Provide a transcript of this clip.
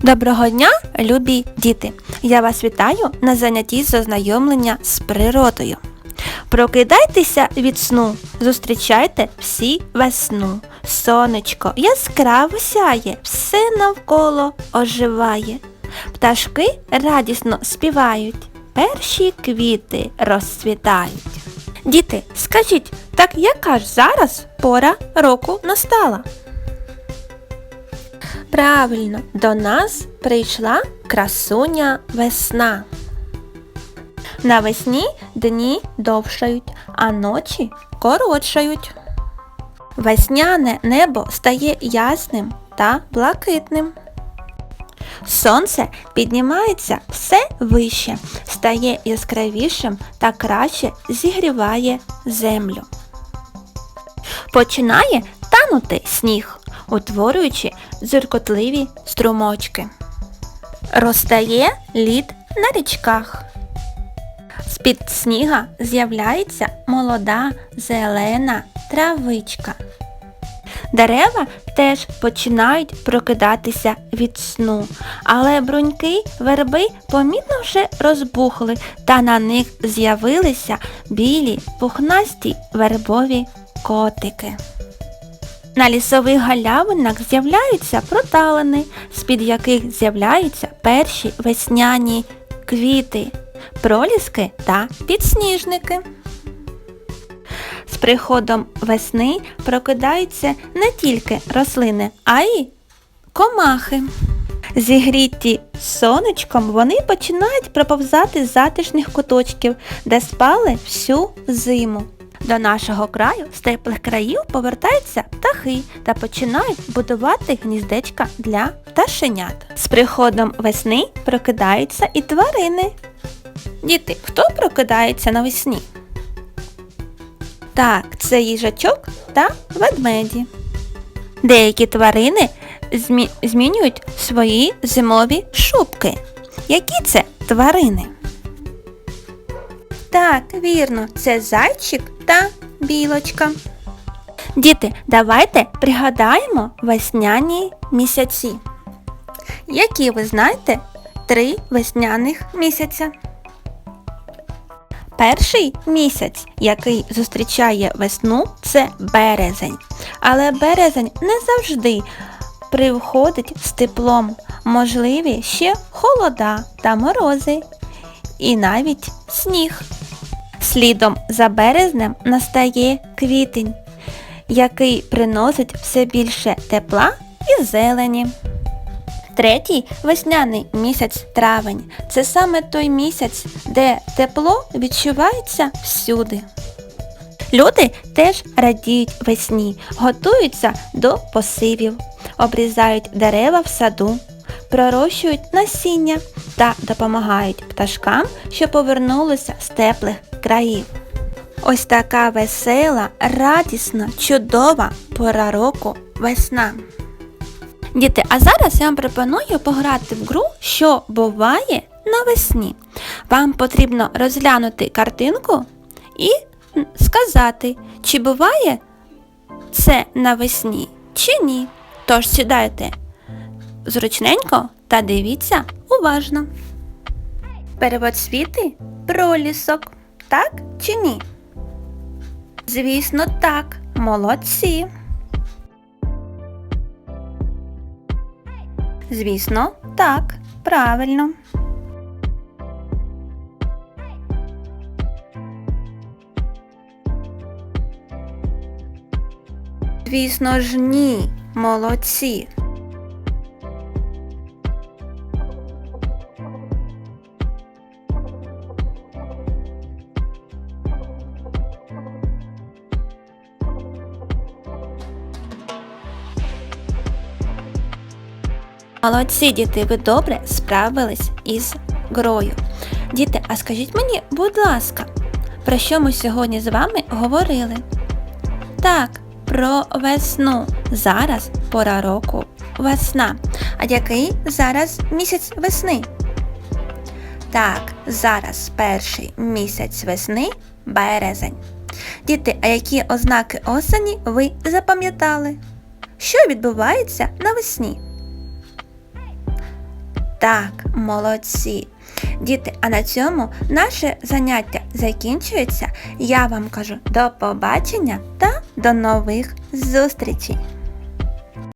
Доброго дня, любі діти! Я вас вітаю на занятті з ознайомлення з природою. Прокидайтеся від сну, зустрічайте всі весну. Сонечко яскраво сяє, все навколо оживає. Пташки радісно співають, перші квіти розцвітають. Діти, скажіть, так яка ж зараз пора року настала? Правильно, до нас прийшла красуня весна. Навесні дні довшають, а ночі коротшають. Весняне небо стає ясним та блакитним. Сонце піднімається все вище, стає яскравішим та краще зігріває землю. Починає танути сніг, утворюючи дзюркотливі струмочки. Розтає лід на річках. З-під сніга з'являється молода зелена травичка. Дерева теж починають прокидатися від сну, але бруньки верби помітно вже розбухли та на них з'явилися білі пухнасті вербові котики. На лісових галявинах з'являються проталини, з-під яких з'являються перші весняні квіти, проліски та підсніжники. З приходом весни прокидаються не тільки рослини, а й комахи. Зігріті сонечком вони починають проповзати з затишних куточків, де спали всю зиму. До нашого краю з теплих країв повертаються птахи та починають будувати гніздечка для пташенят. З приходом весни прокидаються і тварини. Діти, хто прокидається навесні? Так, це їжачок та ведмеді. Деякі тварини змі- змінюють свої зимові шубки. Які це тварини? Так, вірно, це зайчик та білочка. Діти, давайте пригадаємо весняні місяці. Які ви знаєте три весняних місяця? Перший місяць, який зустрічає весну, це березень. Але березень не завжди привходить з теплом. Можливі ще холода та морози. І навіть сніг. Слідом за березнем настає квітень, який приносить все більше тепла і зелені. Третій весняний місяць травень. Це саме той місяць, де тепло відчувається всюди. Люди теж радіють весні, готуються до посивів, обрізають дерева в саду, пророщують насіння та допомагають пташкам, що повернулися з теплих країв. Ось така весела, радісна, чудова пора року весна. Діти, а зараз я вам пропоную пограти в гру, що буває навесні. Вам потрібно розглянути картинку і сказати, чи буває це навесні, чи ні. Тож сідайте зручненько та дивіться уважно. Первоцвіти пролісок, так чи ні? Звісно, так, молодці. Звісно, так, правильно. Звісно ж ні, молодці. Молодці, діти, ви добре справились із грою. Діти, а скажіть мені, будь ласка, про що ми сьогодні з вами говорили? Так, про весну. Зараз пора року весна. А який зараз місяць весни? Так, зараз перший місяць весни березень. Діти, а які ознаки осені ви запам'ятали? Що відбувається навесні? Так, молодці. Діти, а на цьому наше заняття закінчується. Я вам кажу до побачення та до нових зустрічей.